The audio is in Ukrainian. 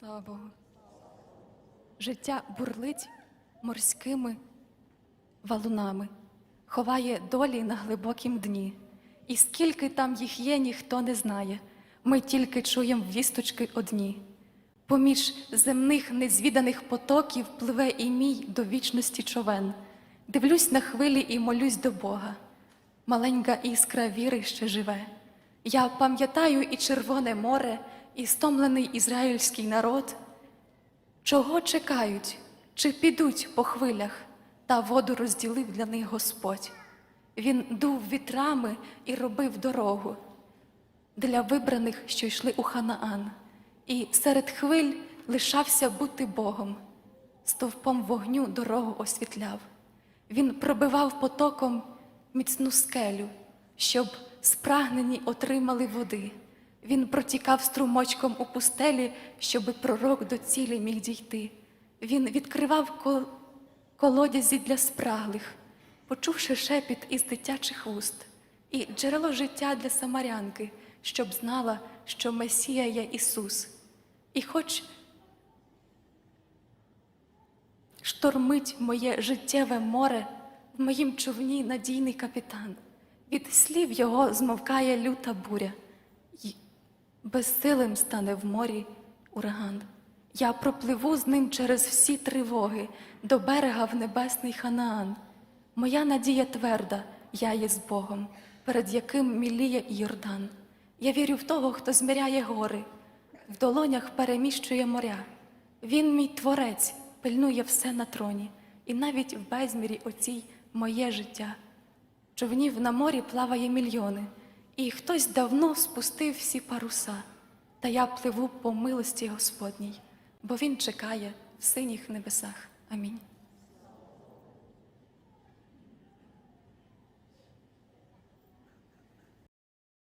Слава Богу. Життя бурлить морськими валунами, ховає долі на глибокім дні. І скільки там їх є, ніхто не знає. Ми тільки чуємо вісточки одні. Поміж земних незвіданих потоків пливе і мій до вічності човен. Дивлюсь на хвилі і молюсь до Бога. Маленька іскра віри ще живе. Я пам'ятаю і Червоне море, і стомлений ізраїльський народ. Чого чекають, чи підуть по хвилях, та воду розділив для них Господь. Він дув вітрами і робив дорогу для вибраних, що йшли у Ханаан, і серед хвиль лишався бути Богом, стовпом вогню дорогу освітляв. Він пробивав потоком міцну скелю, щоб спрагнені отримали води. Він протікав струмочком у пустелі, щоби пророк до цілі міг дійти. Він відкривав кол- колодязі для спраглих, почувши шепіт із дитячих вуст, і джерело життя для самарянки, щоб знала, що Месія є Ісус. І хоч штормить моє життєве море, в моїм човні надійний капітан. Від слів його змовкає люта буря, безсилим стане в морі ураган. Я пропливу з ним через всі тривоги до берега в небесний Ханаан. Моя надія тверда, я є з Богом, перед яким міліє Йордан. Я вірю в того, хто зміряє гори, в долонях переміщує моря. Він мій творець, пильнує все на троні, і навіть в безмірі оцій моє життя. Човнів на морі плаває мільйони, і хтось давно спустив всі паруса, та я пливу по милості Господній, бо Він чекає в синіх небесах. Амінь.